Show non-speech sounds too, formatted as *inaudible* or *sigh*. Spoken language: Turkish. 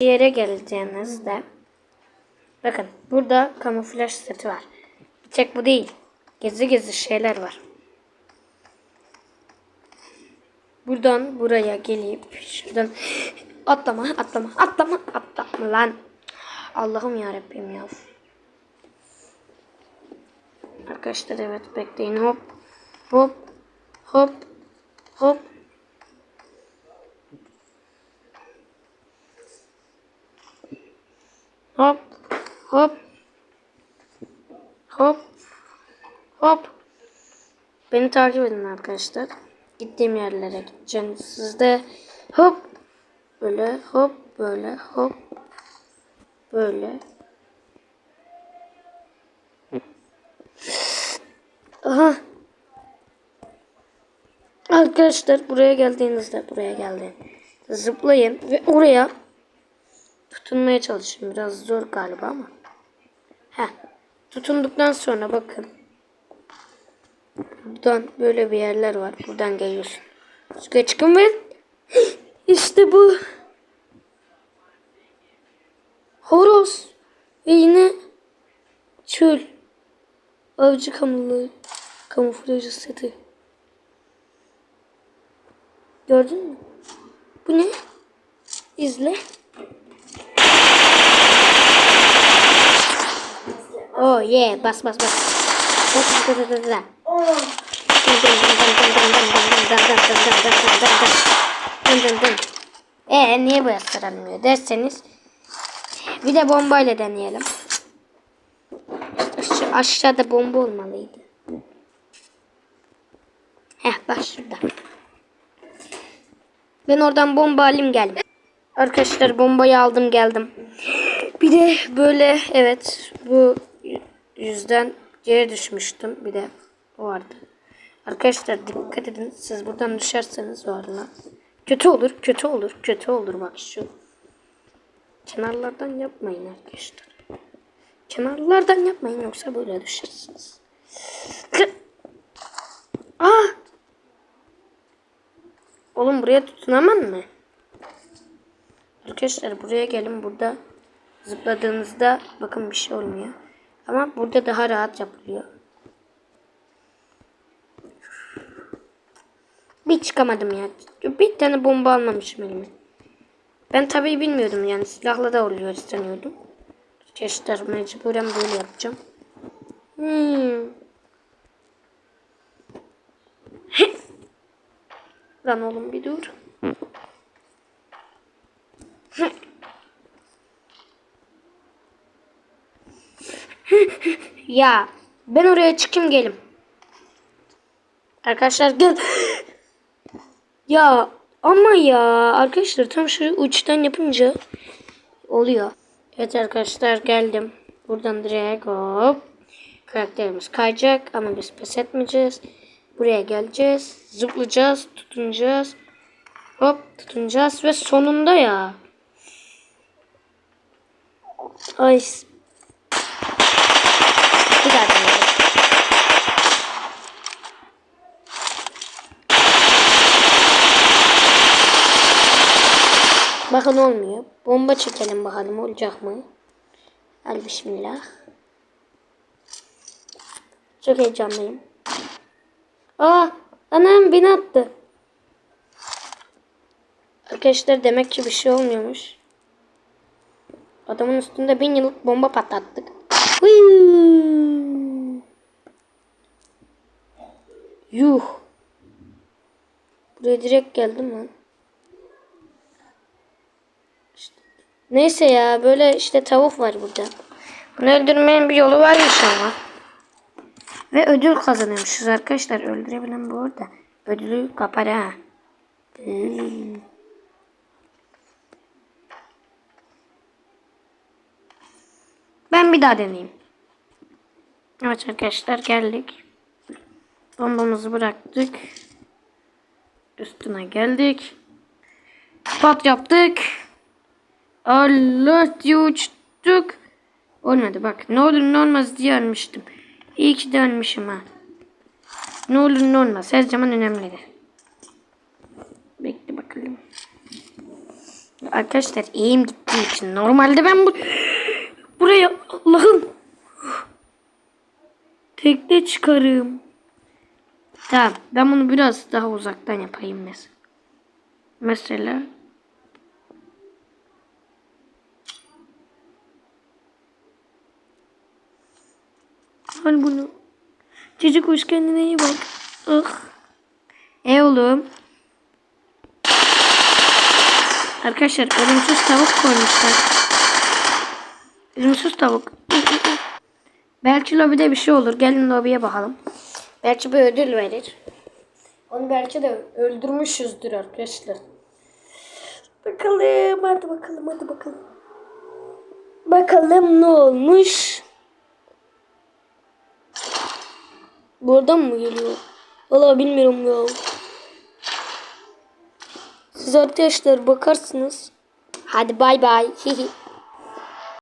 yere geleceğinizde bakın burada kamuflaj seti var. Bir tek bu değil. Gizli gizli şeyler var. Buradan buraya gelip şuradan *gasps* atlama atlama atlama atlama lan. Allah'ım ya Rabbim ya. Arkadaşlar evet bekleyin hop hop hop hop hop. Hop. Hop. Hop. Beni takip edin arkadaşlar. Gittiğim yerlere gideceğim. Siz de hop. Böyle hop böyle hop. Böyle. Aha. Arkadaşlar buraya geldiğinizde buraya geldi. Zıplayın ve oraya tutunmaya çalışın. Biraz zor galiba ama. Heh. Tutunduktan sonra bakın. Buradan böyle bir yerler var. Buradan geliyorsun. Suya çıkın ve *gasps* işte bu. Horoz. Ve yine çöl. Avcı kamuflajı, kamuflajı seti. Gördün mü? Bu ne? İzle. Yeah, bas bas bas. Bas bas bas bas bas. Ee niye bu yasaranmıyor derseniz bir de bombayla deneyelim. Şu aşağıda bomba olmalıydı. Heh bak şurada. Ben oradan bomba alayım geldim. Arkadaşlar bombayı aldım geldim. Bir de böyle evet bu yüzden yere düşmüştüm. Bir de o vardı. Arkadaşlar dikkat edin. Siz buradan düşerseniz valla. Kötü olur, kötü olur, kötü olur bak şu. Kenarlardan yapmayın arkadaşlar. Kenarlardan yapmayın yoksa böyle düşersiniz. Aa! Oğlum buraya tutunamam mı? Arkadaşlar buraya gelin. Burada zıpladığınızda bakın bir şey olmuyor. Ama burada daha rahat yapılıyor. Bir çıkamadım ya. Bir tane bomba almamışım elime. Ben tabii bilmiyordum yani silahla da oluyor sanıyordum. Arkadaşlar mecburen böyle yapacağım. Hmm. *laughs* Lan oğlum bir dur. Ya ben oraya çıkayım gelim. Arkadaşlar gel. ya ama ya arkadaşlar tam şu uçtan yapınca oluyor. Evet arkadaşlar geldim. Buradan direkt hop. Karakterimiz kayacak ama biz pes etmeyeceğiz. Buraya geleceğiz. Zıplayacağız. Tutunacağız. Hop tutunacağız ve sonunda ya. Ay. Bir daha deneyelim. Bakın olmuyor. Bomba çekelim bakalım olacak mı? Hadi bismillah. Çok heyecanlıyım. Aa, anam beni attı. Arkadaşlar demek ki bir şey olmuyormuş. Adamın üstünde bin yıllık bomba patlattık. Hıyyy. Yuh. Buraya direkt geldim lan. Neyse ya böyle işte tavuk var burada. Bunu öldürmenin bir yolu var inşallah. Ve ödül kazanıyormuşuz arkadaşlar. Öldürebilen bu arada. Ödülü kapar ha. Ben bir daha deneyeyim. Evet arkadaşlar geldik. Bombamızı bıraktık. Üstüne geldik. Pat yaptık. Allah diye uçtuk. Olmadı bak. Ne olur ne olmaz diye ölmüştüm. İyi ki de ha. Ne olur ne olmaz. Her zaman önemlidir. Bekle bakalım. Arkadaşlar eğim gittiği için normalde ben bu buraya Allah'ım tekne çıkarım. Tamam ben bunu biraz daha uzaktan yapayım mesela. Mesela Al bunu. Cici kuş kendine iyi bak. Ah. E oğlum. Arkadaşlar ölümsüz tavuk koymuşlar. Ölümsüz tavuk. Belki lobide bir şey olur. Gelin lobiye bakalım. Belki bir ödül verir. Onu belki de öldürmüşüzdür arkadaşlar. Bakalım hadi bakalım hadi bakalım. Bakalım ne olmuş. Buradan mı geliyor? Valla bilmiyorum ya. Siz arkadaşlar bakarsınız. Hadi bay bay. *laughs*